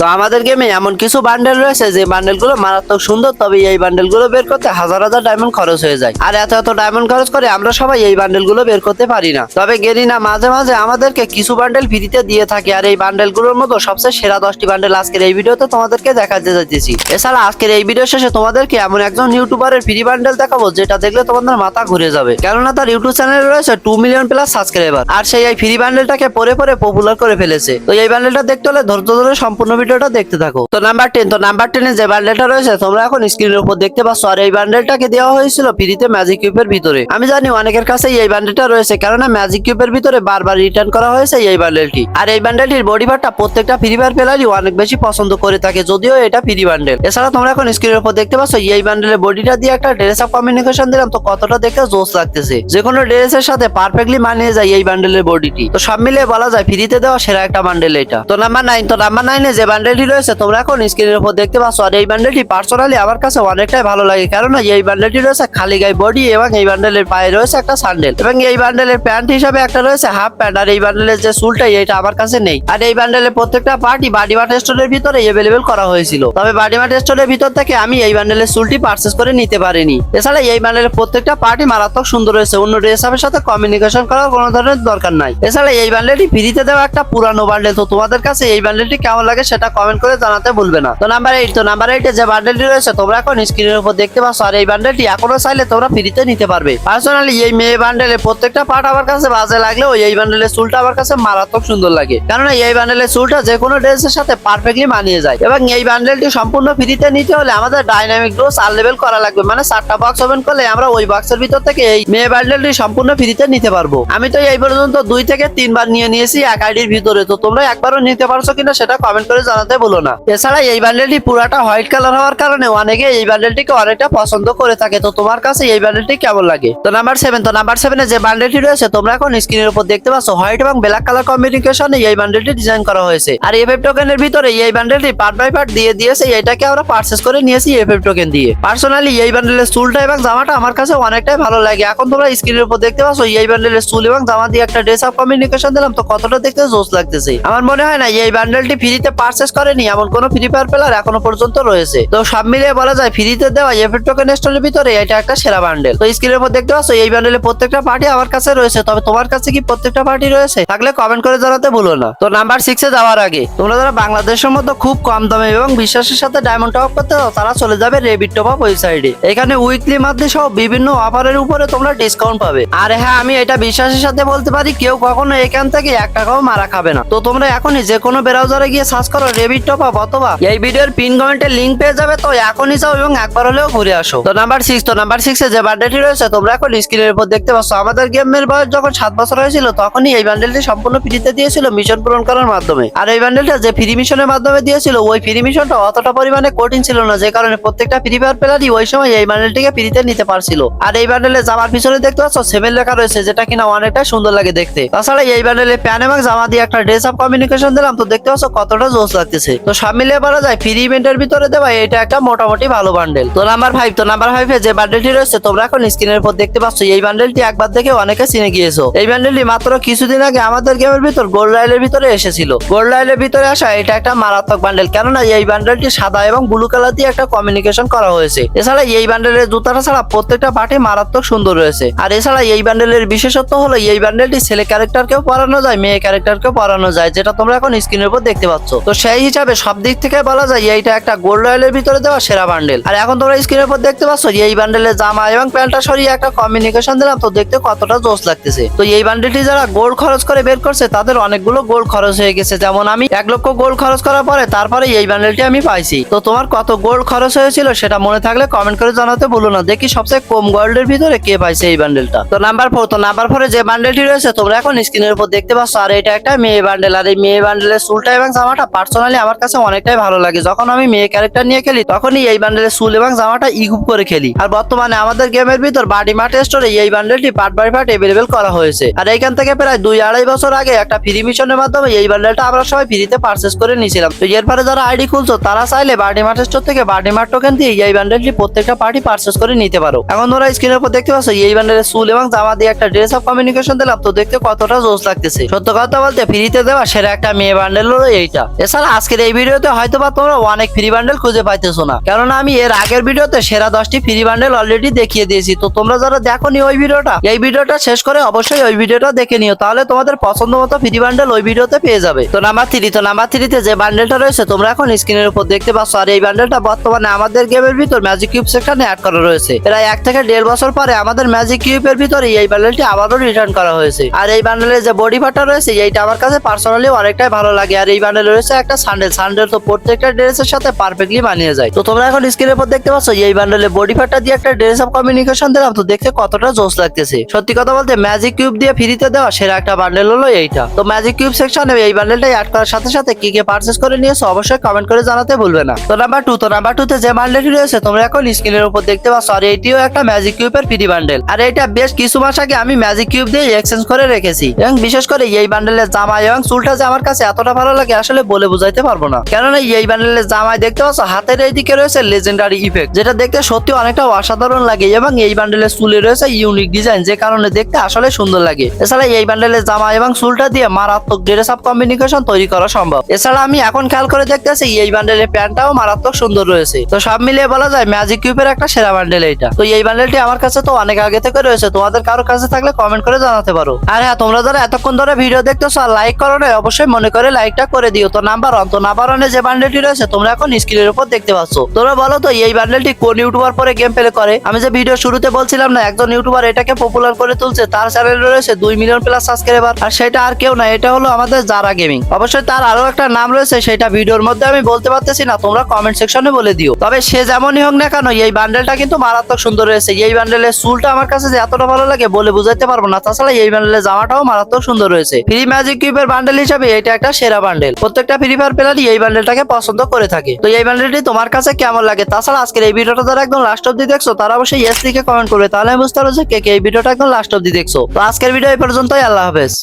তো আমাদের গেমে এমন কিছু বান্ডেল রয়েছে যে বান্ডেলগুলো মারাত্মক সুন্দর তবে এই বান্ডেলগুলো বের করতে হাজার হাজার ডায়মন্ড খরচ হয়ে যায়। আর এত এত ডায়মন্ড খরচ করে আমরা সবাই এই বান্ডেলগুলো বের করতে পারি না। তবে গেরিনা, মাঝে মাঝে আমাদেরকে কিছু বান্ডেল ফ্রিতে দিয়ে থাকে, আর এই বান্ডেলগুলোর মতো সবচেয়ে সেরা দশটি বান্ডেল আজকের এই ভিডিওতে তোমাদেরকে দেখাতে যাচ্ছি এছাড়া আজকের এই ভিডিও শেষে তোমাদেরকে এমন একজন ইউটিউবারের ফ্রি বান্ডেল দেখাবো, যেটা দেখলে তোমাদের মাথা ঘুরে যাবে। কেননা তার ইউটিউব চ্যানেলে রয়েছে টু মিলিয়ন প্লাস সাবস্ক্রাইবার আর সেই এই ফ্রি বান্ডেলটাকে পরে পরে পপুলার করে ফেলেছে। তো এই বান্ডেলটা দেখতে হলে ধৈর্য ধরে সম্পূর্ণ ভিডিওটা দেখতে থাকো। তো নাম্বার টেন তো নাম্বার টেনে যে বান্ডেলটা রয়েছে, তোমরা এখন স্ক্রিনের উপর দেখতে পাচ্ছ, আর এই বান্ডেলটাকে দেওয়া হয়েছিল ফ্রিতে ম্যাজিক কিউবের ভিতরে। আমি জানি অনেকের কাছে এই বান্ডেলটা রয়েছে, কেননা ম্যাজিক কিউবের ভিতরে বারবার রিটার্ন করা হয়েছে এই বান্ডেলটি আর এই বান্ডেলটির বডি পার্টটা প্রত্যেকটা ফ্রি ফায়ার প্লেয়ারই অনেক বেশি পছন্দ করে থাকে, যদিও এটা ফ্রি বান্ডেল এছাড়া তোমরা এখন স্ক্রিনের উপর দেখতে পাচ্ছ, এই বান্ডেলের বডিটা দিয়ে একটা ড্রেস আপ কমিউনিকেশন দিলাম, তো কতটা দেখতে জোস লাগতেছে। যে কোনো ড্রেসের সাথে পারফেক্টলি মানিয়ে যায় এই বান্ডেলের বডিটি তো সব মিলিয়ে বলা যায় ফ্রিতে দেওয়া সেরা একটা বান্ডেল এটা। তো নাম্বার নাইন তো নাম্বার নাইনে যে বান্ডেলটি রয়েছে, তোমরা এখন স্ক্রিনের উপর দেখতে পাচ্ছ। আর এই বান্ডেলটি পার্সোনালি আমার কাছে অনেকটাই ভালো লাগে কারণ এই বান্ডেলটি রয়েছে খালি গায়ে বডি এবং এই বান্ডেলের পায়ে রয়েছে একটা স্যান্ডেল এবং এই বান্ডেলের প্যান্ট হিসাবে একটা রয়েছে হাফ প্যান্ট আর এই বান্ডেলের যে সুলটাই এটা আমার কাছে নেই। আর এই বান্ডেলের প্রত্যেকটা পার্টি বাডি মার্ট স্টোরের ভিতরে এভেলেবেল করা হয়েছিল। তবে বাডি মার্ট স্টোরের ভিতর থেকে আমি এই বান্ডেলের সুলটি পারচেস করে নিতে পারিনি। এছাড়া এই বান্ডেলের প্রত্যেকটা পার্টি মারাত্মক সুন্দর রয়েছে, অন্য ড্রেস আপের সাথে কমিউনিকেশন করার কোনো ধরনের দরকার নাই। এছাড়া এই বান্ডেলটি ফ্রিতে দেওয়া একটা পুরানো বান্ডেল তো তোমাদের কাছে এই বান্ডেলটি কেমন লাগে সেটা কমেন্ট করে জানাতে ভুলবে না। তো নাম্বার এইট তো নাম্বার এইটে যে বান্ডেলটি রয়েছে, তোমরা এখন স্ক্রিনের উপর দেখতে পাচ্ছ, আর এই বান্ডেলটি এখনও চাইলে তোমরা ফ্রিতে নিতে পারবে। পার্সোনালি এই মেয়ে বান্ডেলের প্রত্যেকটা পার্ট আমার কাছে বাজে লাগলেও এই বান্ডেলের চুলটা আমার কাছে মারাত্মক সুন্দর লাগে। কারণ এই বান্ডেলের চুলটা যে কোনো ড্রেসের সাথে পারফেক্টলি মানিয়ে যায়। এবং এই বান্ডেলটি সম্পূর্ণ ফ্রিতে নিতে হলে আমাদের ডাইনামিক ডোজ আর লেভেল করা লাগবে। মানে চারটা বক্স ওপেন করলে আমরা ওই বক্সের ভিতর থেকে এই মেয়ে বান্ডেলটি সম্পূর্ণ ফ্রিতে নিতে পারব। আমি তো এই পর্যন্ত দুই থেকে তিনবার নিয়ে নিয়েছি, এক আইডির ভিতরে। তো তোমরা একবারও নিতে পারছ কিনা সেটা কমেন্ট করে জানাতে বলো না। এছাড়া এই বান্ডেলটি পুরাটা হোয়াইট কালার হওয়ার কারণে অনেকে এই বান্ডেলটিকে অনেকটা পছন্দ করে থাকে। তো তোমার কাছে এই বান্ডেলটি কেমন লাগে? তো নাম্বার সেভেন তো নাম্বার সেভেনে যে বান্ডেলটি রয়েছে, তোমরা এখন স্ক্রিনের উপর দেখতে পাচ্ছ হোয়াইট এবং ব্ল্যাক কালার কম্বিনেশনে এই বান্ডেলটি ডিজাইন করা হয়েছে। আর এফএফ টোকেনের ভিতরে এই বান্ডেলটি পার্ট বাই পার্ট দিয়ে দিয়েছে, এটাকে আমরা পারচেস করে নিয়েছি এফএফ টোকেন দিয়ে। পার্সোনালি এই বান্ডেলের চুলটা এবং জামাটা আমার কাছে অনেকটাই ভালো লাগে। এখন তোমরা স্ক্রিনের উপর দেখতে পাচ্ছ, এই বান্ডেলের চুল এবং জামা দিয়ে একটা ড্রেস আপ কমিউনিকেশন দিলাম, তো কতটা দেখতে জোস লাগতেছে? আমার মনে হয় না, এই বান্ডেলটি ফ্রিতে পারচেস করেনি, এমন কোন ফ্রি ফায়ার প্লেয়ার এখনও পর্যন্ত রয়েছে। তো সব মিলিয়ে বলা যায়, ফ্রিতে দেওয়া এফএফ টোকেন স্টোরের ভিতরে এটা একটা সেরা বান্ডেল তো স্ক্রিনের উপর দেখতে পাচ্ছ, এই বান্ডেলের প্রত্যেকটা পার্টি আমার কাছে রয়েছে, তবে তোমার কাছে কি প্রত্যেকটা পার্টি রয়েছে? থাকলে কমেন্ট করে জানাতে ভুলো না। তো নাম্বার সিক্সে যাওয়ার আগে, তোমরা যারা বাংলাদেশের মধ্যে খুব কম দামে এবং বিশ্বাসের সাথে ডায়মন্ড টপ করতে চাও, তারা চলে যাবে রেবিট টপ আপ ওয়েবসাইটে এখানে উইকলি মাধ্যমে সহ বিভিন্ন অফারের উপরে তোমরা ডিসকাউন্ট পাবে। আর হ্যাঁ আমি এটা বিশ্বাসের সাথে বলতে পারি, কেউ কখনো এখান থেকে এক টাকাও মারা খাবে না। তো তোমরা এখনই যে কোনো ব্রাউজারে গিয়ে সার্চ করো রেবিট টপ আপ অথবা এই ভিডিওর পিন কমেন্টে লিংক পেয়ে যাবে, তো এখনই যাও এবং একবার হলেও ঘুরে আসো। তো নাম্বার সিক্স তো নাম্বার সিক্স যে বান্ডেলটি রয়েছে, তোমরা এখন স্ক্রিনের উপর দেখতে পাচ্ছ। আমাদের গেমের বয়স যখন সাত বছর হয়েছিল, তখনই এই বান্ডেলটি সম্পূর্ণ ফ্রিতে দিয়েছিল মিশন পূরণ করার মাধ্যমে। আর এই বান্ডেলটা যে ফ্রি মিশনের মাধ্যমে দিয়েছিল, ওই ফ্রি মিশনটা অতটা পরিমাণে কঠিন ছিল না, যে কারণে প্রত্যেকটা ফ্রি ফায়ার প্লেয়ারই ওই সময় এই বান্ডেলটিকে ফ্রিতে নিতে পারছিল। আর এই বান্ডেলে জামার পিছনে দেখতে পাচ্ছ সেভেন লেখা রয়েছে, যেটা কিনা অনেকটা সুন্দর লাগে দেখতে। তাছাড়া এই বান্ডেলে প্যান এবং জামা দিয়ে একটা ড্রেস আপ কমিউনিকেশন দিলাম, তো দেখতে পাচ্ছ কতটা জোস লাগতেছে তো সব মিলিয়ে বলা যায় ফ্রি ইভেন্টের ভিতরে দেওয়া এটা একটা মোটামুটি ভালো বান্ডেল তো নাম্বার ফাইভ তো নাম্বার ফাইভে যে বান্ডেলটি রয়েছে, তোমরা এখন স্ক্রিনের উপর দেখতে পাচ্ছ, এই বান্ডেলটি একবার দেখে অনেকে চিনে গিয়েছো। এই বান্ডেলটি মাত্র কিছুদিন আগে আমাদের গেমের ভিতর গোল্ড রাইলের ভিতরে এসেছিল। গোল্ড রাইলের ভিতরে আসা এটা একটা মারাত্মক বান্ডেল কেননা এই বান্ডেলটি সাদা এবং ব্লু কালার দিয়ে একটা কমিউনিকেশন করা হয়েছে। এছাড়া এই বান্ডেলের জুতাটা ছাড়া প্রত্যেকটা পার্টি মারাত্মক সুন্দর রয়েছে। আর এছাড়া এই বান্ডেলের বিশেষত্ব হলো, এই বান্ডেলটি ছেলে ক্যারেক্টারকেও পরানো যায়, মেয়ে ক্যারেক্টারকেও পরানো যায়, যেটা তোমরা এখন স্ক্রিনের উপর দেখতে পাচ্ছ। তো সেই হিসাবে সব দিক থেকে বলা যায় এইটা একটা গোল্ড রয়্যালের ভিতরে দেওয়া সেরা বান্ডেল আর এখন তোমরা স্ক্রিনের উপর দেখতে পাচ্ছ এই বান্ডেলের জামা এবং প্যান্টটা সরিয়ে একটা কমিউনিকেশন দিলাম, তো দেখতে কতটা জোস লাগতেছে। তো এই বান্ডেলটি যারা গোল্ড খরচ করে বের করছে, তাদের অনেকগুলো গোল্ড খরচ হয়ে গেছে। যেমন আমি এক লক্ষ গোল্ড খরচ করার পরে তারপরে এই বান্ডেলটি আমি পাইছি। তো তোমার কত গোল্ড খরচ হয়েছিল সেটা মনে থাকলে কমেন্ট করে জানাতে ভুলো না। দেখি সবচেয়ে কম গোল্ডের ভিতরে কে পাইছে এই বান্ডেলটা তো নাম্বার ফোর তো নাম্বার ফোরে যে বান্ডেলটি রয়েছে, তোমরা এখন স্ক্রিনের উপর দেখতে পাচ্ছ, আর এটা একটা মেয়ে বান্ডেল আর এই মেয়ে বান্ডেলের চুলটা এবং জামাটা পার্সোনালি আমার কাছে অনেকটাই ভালো লাগে। যখন আমি মেয়ে ক্যারেক্টার নিয়ে খেলি, তখনই এই বান্ডেলের চুল এবং জামাটা ইকুপ করে খেলি। আর বর্তমানে আমাদের গেমের ভিতর বাডি মার্ট স্টোরে এই বান্ডেলটি পার্ট বাই পার্ট এভেলেবেল করা হয়েছে। আর এইখান থেকে প্রায় দুই আড়াই বছর আগে একটা ফ্রি মিশনের মাধ্যমে এই বান্ডেলটা আমরা সবাই ফ্রিতে পারচেস করে নিয়েছিলাম। তো এরপরে যারা আইডি খুলছো, তারা চাইলে বাডি মার্ট স্টোর থেকে বাডি মার্ট টোকেন দিয়ে এই বান্ডেলটি প্রত্যেকটা পার্টি পারচেস করে নিতে পারো। এখন তোমরা স্ক্রিনের উপর দেখতে পাচ্ছ, এই বান্ডেলের চুল এবং জামা দিয়ে একটা ড্রেস অফ কমিউনিকেশন দিলাম। তো দেখতে কতটা জোস লাগতেছে। সত্য কথা বলতে ফ্রিতে দেওয়া সেরা একটা মেয়ে বান্ডেল হলো এইটা। এছাড়া আজকের এই ভিডিওতে হয়তো বা তোমরা অনেক ফ্রি বান্ডেল খুঁজে পাইতেছো না। কারণ আমি এর আগের ভিডিওতে সেরা দশটি ফ্রি বান্ডেল অলরেডি দেখিয়ে দিয়েছি। তো তোমরা যারা দেখোনি ওই ভিডিওটা, এই ভিডিওটা শেষ করে অবশ্যই ওই ভিডিওটা দেখে নিও। তাহলে তোমাদের পছন্দ মতো ফ্রি বান্ডেল ওই ভিডিওতে পেয়ে যাবে। তো নাম্বার থ্রি তো নাম্বার থ্রিতে যে বান্ডেলটা রয়েছে, তোমরা এখন স্ক্রিনের উপর দেখতে পাচ্ছ। আর এই বান্ডেলটা বর্তমানে আমাদের গেমের ভিতর ম্যাজিক কিউব সেকশনে অ্যাড করা রয়েছে। প্রায় এক থেকে দেড় বছর পরে আমাদের ম্যাজিক কিউবের ভিতরে এই বান্ডেলটি আবারও রিটার্ন করা হয়েছে। আর এই বান্ডেলের যে বডি পার্টটা রয়েছে, এইটা আমার কাছে পার্সোনালি অনেকটাই ভালো লাগে। আর এই বান্ডেলে রয়েছে একটা সান্ডেল সান্ডেল তো প্রত্যেকটা ড্রেসের সাথে পারফেক্টলি মানিয়ে যায়। তো তোমরা এখন স্ক্রিনের উপর দেখতে পাচ্ছ, এই বান্ডেলে বডি পার্টটা দিয়ে একটা ড্রেস অফ কমিউনিকেশন দিলাম, তো দেখতে কতটা জোস লাগতেছে। সত্যি কথা বলতে ম্যাজিক কিউব দিয়ে ফ্রিতে দেওয়া সেরা একটা বান্ডেল হলো এইটা। তো ম্যাজিক কিউব সেকশনে এই বান্ডেলটা অ্যাড করার সাথে সাথে কি কি পারচেস করে নিয়েছো, অবশ্যই কমেন্ট করে জানাতে ভুলবে না। তো নাম্বার টু তো নাম্বার টু তে যে বান্ডেলটি রয়েছে, তোমরা এখন স্ক্রিনের উপর দেখতে পাচ্ছ, আর এটিও একটা ম্যাজিক কিউবের ফ্রি বান্ডেল আর এটা বেশ কিছু মাস আগে আমি ম্যাজিক কিউব দিয়ে এক্সচেঞ্জ করে রেখেছি। এবং বিশেষ করে এই বান্ডেলের জামা এবং চুলটা যে আমার কাছে এতটা ভালো লাগে, আসলে বলে বোঝাইতে পারব না। কেননা এই বান্ডেলের জামায় দেখতে পাচ্ছ, হাতের এইদিকে রয়েছে লেজেন্ডারি ইফেক্ট যেটা দেখতে সত্যি অনেকটা অসাধারণ লাগে এবং এই বান্ডেলের চুলে রয়েছে ইউনিক ডিজাইন যে কারণে দেখতে আসলে সুন্দর লাগে। এছাড়া এই বান্ডেলের জামা এবং চুলটা দিয়ে মারাত্মক ড্রেস আপ কম্বিনেশন তৈরি করা সম্ভব। এছাড়া আমি এখন খেয়াল করে দেখতেছি, এই বান্ডেলের প্যান্টটাও মারাত্মক সুন্দর রয়েছে। তো সব মিলিয়ে বলা যায় ম্যাজিক কিউবের একটা সেরা বান্ডেল এইটা। তো এই বান্ডেলটি আমার কাছে তো অনেক আগে থেকে রয়েছে, তোমাদের কারও কাছে থাকলে কমেন্ট করে জানাতে পারো। আর হ্যাঁ তোমরা যারা এতক্ষণ ধরে ভিডিও দেখতেছো আর লাইক করো না অবশ্যই মনে করে লাইকটা করে দিও। তো নাম্বার তো নাম্বার অনে যে বান্ডেলটি রয়েছে, তোমরা এখন স্ক্রিনের উপর দেখতে পাচ্ছ। তোমরা বলো তো, এই বান্ডেলটি কোন ইউটিউবার পরে গেম প্লে করে? আমি যে ভিডিও শুরুতে বলছিলাম না, একজন ইউটিউবার এটাকে পপুলার করে তুলছে, তার চ্যানেল রয়েছে দুই মিলিয়ন প্লাস সাবস্ক্রাইবার আর সেটা আর কেউ না, এটা হলো আমাদের যারা গেমিং অবশ্যই তার আরও একটা নাম রয়েছে, সেটা ভিডিওর মধ্যে আমি বলতে পারতেছি না, তোমরা কমেন্ট সেকশনে বলে দিও। তবে সে যেমনই হোক না কেন, এই বান্ডেলটা কিন্তু মারাত্মক সুন্দর রয়েছে। এই বান্ডেলের চুলটা আমার কাছে যে এতটা ভালো লাগে বলে বুঝাইতে পারব না, তাছাড়া এই বান্ডেলের জামাটাও মারাত্মক সুন্দর রয়েছে। ফ্রি ম্যাজিক কিউবের বান্ডেল হিসাবে এটা একটা সেরা বান্ডেল প্রত্যেকটা ফ্রি ফায়ার প্লেয়ারই এই বান্ডেলটাকে পছন্দ করে থাকে। তো এই বান্ডেলটি তোমার কাছে কেমন লাগে? তাছাড়া আজকের এই ভিডিওটা যারা একদম লাস্ট অব্দি দেখছ, তারা অবশ্যই ইয়েস লিখে কমেন্ট করবে। তাহলে বুঝতে পারো যে কে কে এই ভিডিওটা একদম লাস্ট অব্দি দেখছ। তো আজকের ভিডিও এই পর্যন্তই, আল্লাহ হাফেজ।